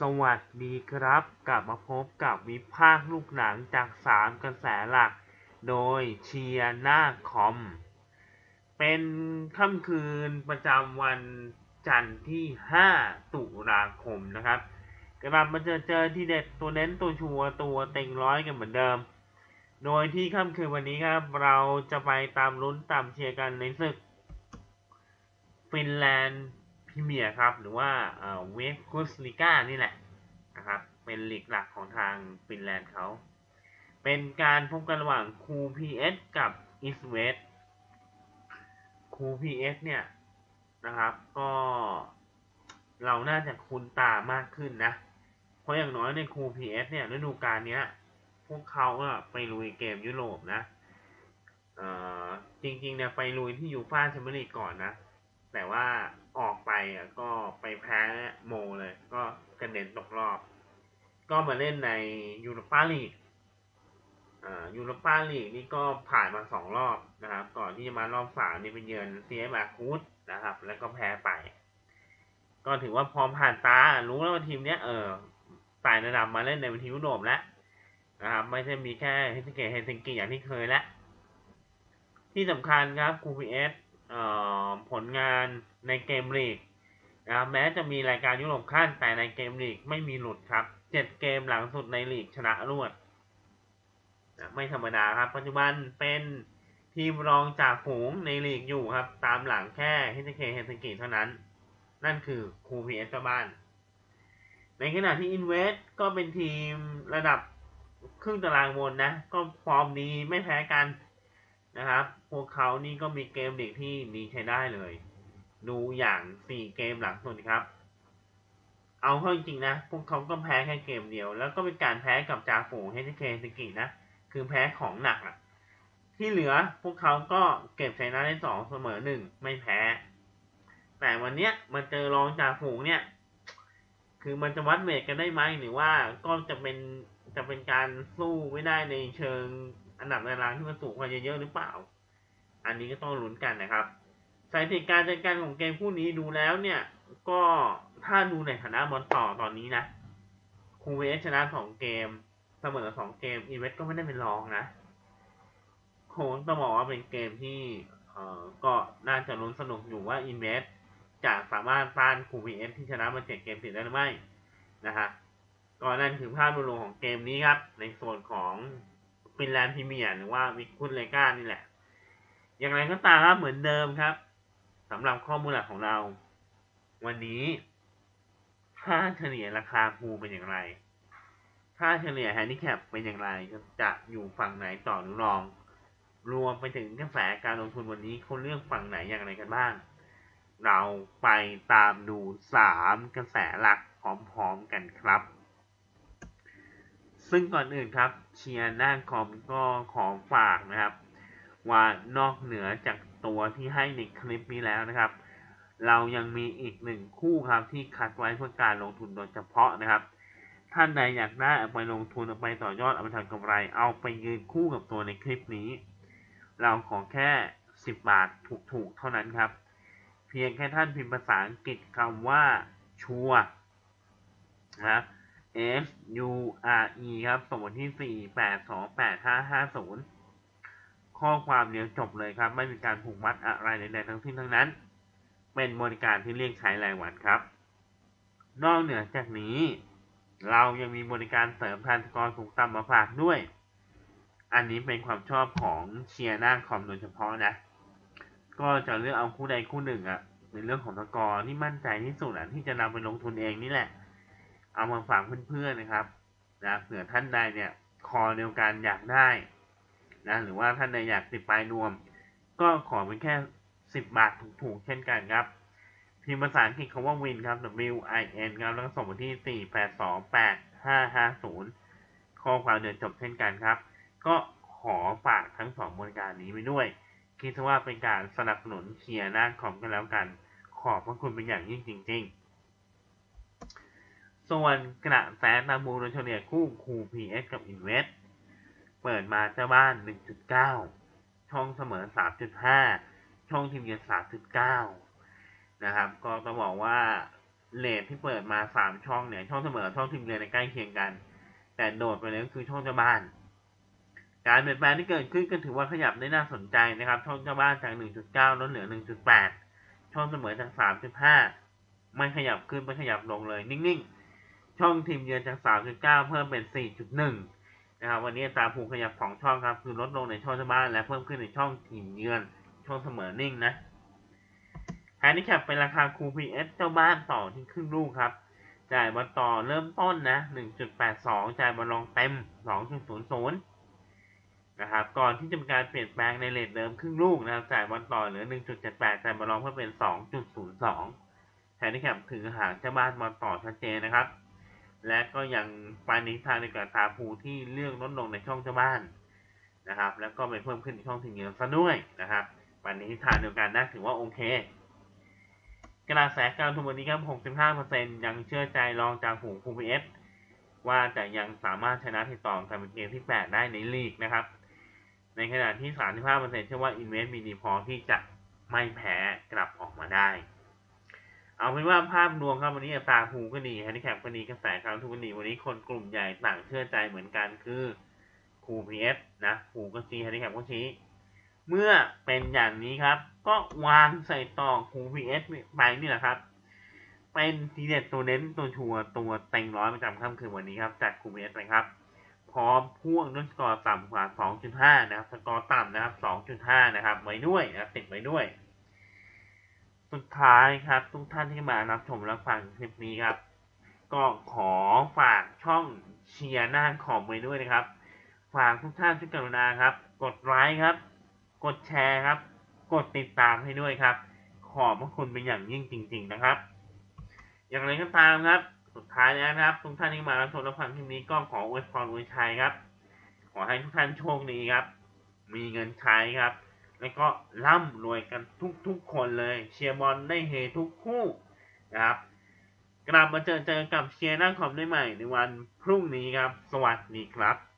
สวัสดีครับ กลับมาพบกับวิพากษ์ลูกหนังจากสามกระแสหลัก โดยเชียร์หน้าคอม เป็นค่ำคืนประจำวันจันทร์ที่ 5 ตุลาคมนะครับกลับมาเจอเจอที่เด็ดตัวเน้นตัวชัวร์ตัวเต็งร้อยกันเหมือนเดิม โดยที่ค่ำคืนวันนี้ครับ เราจะไปตามลุ้นตามเชียร์กันในศึก ฟินแลนด์ พรีเมียครับ หรือว่าเวฟกุสลิก้านี่แหละนะครับ เป็นลีกหลักของทางฟินแลนด์เขา เป็นการพบกันระหว่างคูพีเอสกับอิสเวสคูพีเอสเนี่ยนะครับ ก็เราน่าจะคุ้นตามากขึ้นนะ เพราะอย่างน้อยในคูพีเอสเนี่ยฤดูกาลเนี้ย พวกเขาไปลุยเกมยุโรปนะเออจริงๆเนี่ยไปลุยที่ยูฟ่าแชมเปี้ยนลีกก่อนนะ แต่ว่าออกไปอะก็ไปแพ้โมเลย ก็กระเด็นตกรอบ ก็มาเล่นในยูโรปาลีกอ่ายูโรปาลีกนี่ก็ผ่านมาสองรอบนะครับ ก่อนที่จะมารอบสามนี่เป็นเยือนเซียมาคูดนะครับ แล้วก็แพ้ไป ก็ถือว่าพร้อมผ่านตา รู้แล้วว่าทีมเนี้ยเออไต่ระดับมาเล่นในทีมยุโรปแล้วนะครับ ไม่ใช่มีแค่เฮสเซเกตเฮสิงกิอย่างที่เคยแล้ว ที่สำคัญครับ QPS เอ่อ ผลงานในเกมลีกนะครับแม้จะมีรายการยุโรปขั้นแต่ในเกมลีกไม่มีหลุดครับเจ็ดเกมหลังสุดในลีกชนะรวดนะไม่ธรรมดาครับ ปัจจุบันเป็นทีมรองจากฝูงในลีกอยู่ครับ ตามหลังแค่เฮสเคเฮสกิเท่านั้น นั่นคือคูพีเอสบ้าน ในขณะที่อินเวสก็เป็นทีมระดับครึ่งตารางบนนะ ก็ฟอร์มดีไม่แพ้กัน นะครับ พวกเขานี่ก็มีเกมเด็กที่ดีใช้ได้เลย ดูอย่างสี่เกมหลังสุดครับ เอาเข้าจริงๆนะ พวกเขาก็แพ้แค่เกมเดียว แล้วก็เป็นการแพ้กับจาฝูงเฮนเคสกินะ คือแพ้ของหนักอะที่เหลือพวกเขาก็เก็บชนะได้สองเสมอหนึ่งไม่แพ้ แต่วันเนี้ยมันเจอรองจ่าฝูงเนี่ย คือมันจะวัดเวทกันได้ไหมหรือว่าก็จะเป็นจะเป็นการสู้ไม่ได้ในเชิงอันดับตารางที่มันสูงกว่าเยอะๆหรือเปล่า อันนี้ก็ต้องลุ้นกันนะครับสถิติการจัดการของเกมคู่นี้ดูแล้วเนี่ย ก็ถ้าดูในฐานะบอลต่อตอนนี้นะคูเวสชนะสองเกมเสมอสองเกมอีเวสก็ไม่ได้เป็นรองนะคงต้องบอกว่าเป็นเกมที่เอ่อก็น่าจะลุ้นสนุกอยู่ว่าอินเวส จะสามารถต้านคูเวสที่ชนะมาเจ็ดเกมติดได้หรือไม่นะฮะก็นั่นคือภาพรวมของเกมนี้ครับ ในส่วนของฟินแลนด์พรีเมียร์หรือว่าวิคุนเลกานี่แหละ อย่างไรก็ตามครับเหมือนเดิมครับสำหรับข้อมูลหลักของเรา วันนี้ค่าเฉลี่ยราคาภูเป็นอย่างไร ค่าเฉลี่ยแฮนดิแคปเป็นอย่างไร จะอยู่ฝั่งไหนต่อหรือรอง รวมไปถึงกระแสการลงทุนวันนี้เขาเลือกฝั่งไหนอย่างไรกันบ้าง เราไปตามดูสามกระแสหลักพร้อมๆกันครับ ซึ่งก่อนอื่นครับเชียร์หน้าคอมก็ขอฝากนะครับ ว่านอกเหนือจากตัวที่ให้ในคลิปนี้แล้วนะครับ เรายังมีอีกหนึ่งคู่ครับที่คัดไว้เพื่อการลงทุนโดยเฉพาะนะครับ ท่านใดอยากได้เอาไปลงทุนเอาไปต่อยอดเอาไปทำกำไร เอาไปยืนคู่กับตัวในคลิปนี้ เราขอแค่ 10 บาทถูกๆเท่านั้นครับ พียงแค่ท่านพิมพ์ภาษาอังกฤษคำว่าชัวนะ S U R E ครับ ส่งที่ 4 8 2 8 5 5 0 ข้อความเดียวจบเลยครับ ไม่มีการผูกมัดอะไรใดๆทั้งสิ้นทั้งนั้น เป็นบริการที่เรียกใช้รายวันครับ นอกเหนือจากนี้ เรายังมีบริการเสริมพันธกรสูงต่ำมาฝากด้วย อันนี้เป็นความชอบของเชียร์หน้าคอมโดยเฉพาะนะ ก็จะเลือกเอาคู่ใดคู่หนึ่งอะในเรื่องของตะกอที่มั่นใจที่สุดอะที่จะนำไปลงทุนเองนี่แหละ เอามาฝากเพื่อนๆนะครับนะเผื่อท่านใดเนี่ย คอเดียวกันอยากได้นะหรือว่าท่านใดอยากติดปลายนวม ก็ขอเป็นแค่สิบบาทถูกๆเช่นกันครับพิมพ์ภาษาอังกฤษคำว่า win ครับ W I N ครับแล้วก็ส่งมาที่ 4 8 2 8 5 5 0 ข้อความเดินจบเช่นกันครับ ก็ขอฝากทั้งสองบริการนี้ไว้ด้วย คิดว่าเป็นการสนับสนุนเชียร์หน้าคอมกันแล้วกัน ขอบพระคุณเป็นอย่างยิ่งจริง ๆ ส่วนกระแสตามมูลโดยเฉลี่ยคู่คู PS กับ Invest เปิดมาเจ้าบ้าน 1.9 ช่องเสมอ 3.5 ช่องทีมเยือน3.9 นะครับ ก็ต้องบอกว่าเลทที่เปิดมาสามช่องเนี่ย ช่องเสมอ ช่องทีมเยือนในใกล้เคียงกัน แต่โดดไปเลยก็คือช่องเจ้าบ้าน การเปลี่ยนแปลงที่เกิดขึ้นก็ถือว่าขยับได้น่าสนใจนะครับ ช่องเจ้าบ้านจาก 1.9 ลดเหลือ 1.8 ช่องเสมอจาก 3.5 ไม่ขยับขึ้นไม่ขยับลงเลย นิ่งๆ ช่องทีมเยือนจาก 3.9 เพิ่มเป็น 4.1 นะครับ วันนี้ตาผูกขยับของช่องครับ คือลดลงในช่องเจ้าบ้านและเพิ่มขึ้นในช่องทีมเยือน ช่องเสมอนิ่งนะแฮนดิแคปเป็นราคาคูพีเอสเจ้าบ้านต่อที่ครึ่งลูกครับ จ่ายบอลต่อเริ่มต้นนะ 1.82 จ่ายบอลลองเต็ม 2.00 นะครับก่อนที่จะมีการเปลี่ยนแปลงในเลทเดิมครึ่งลูกนะครับจ่ายบอลต่อเหลือ 1.78จ่ายบอลลองเพื่อเป็น 2.02แทนที่แคปถือหางเจ้าบ้านบอลต่อชัดเจนนะครับ และก็ยังปานิทางในกับตาภูที่เลือกลดลงในช่องเจ้าบ้านนะครับ แล้วก็ไปเพิ่มขึ้นในช่องทีมเยือนซะด้วยนะครับปานิทางเดียวกันนะถือว่าโอเค กระแสการทุนวันนี้ครับ 65%ยังเชื่อใจรองจากหูคูพีเอสว่าจะยังสามารถชนะติดต่อกันเป็นเกมที่ 8 ได้ในลีกนะครับ ในขณะที่ 35%เชื่อว่าอินเวสมีดีพอที่จะไม่แพ้กลับออกมาได้ เอาเป็นว่าภาพรวมครับวันนี้อัตราภูก็ดีแฮนดิแคปก็ดีกระแสการทุนก็ดีวันนี้คนกลุ่มใหญ่ต่างเชื่อใจเหมือนกันคือคูพีเอสนะภูก็ชี้แฮนดิแคปก็ชี้เมื่อเป็นอย่างนี้ครับ ก็วางใส่ต่อคูพีเอสไปนี่แหละครับ เป็นทีเด็ดตัวเน้นตัวชัวร์ตัวเต็งร้อยประจำค่ำคืนวันนี้ครับจากคูพีเอสไปครับ พร้อมพ่วงด้วยสกอร์ต่ำกว่า 2.5 นะครับ สกอร์ต่ำนะครับ 2.5 นะครับ ไว้ด้วยนะครับติดไว้ด้วย สุดท้ายครับ ทุกท่านที่มารับชมรับฟังคลิปนี้ครับ ก็ขอฝากช่องเชียร์หน้าคอมไว้ด้วยนะครับ ฝากทุกท่านช่วยกรุณาครับ กดไลค์ครับ กดแชร์ครับ กดติดตามให้ด้วยครับ ขอบพระคุณเป็นอย่างยิ่งจริง ๆ นะครับ อย่างไรก็ตามครับ สุดท้ายแล้วนะครับ ทุกท่านที่มารับชมรับฟังคลิปนี้ก็ขออวยพรอวยชัยครับ ขอให้ทุกท่านโชคดีครับ มีเงินใช้ครับ แล้วก็ร่ำรวยกันทุกๆคนเลย เชียร์บอลได้เฮทุกคู่นะครับ กลับมาเจอเจอกับเชียร์หน้าคอมได้ใหม่ในวันพรุ่งนี้ครับ สวัสดีครับ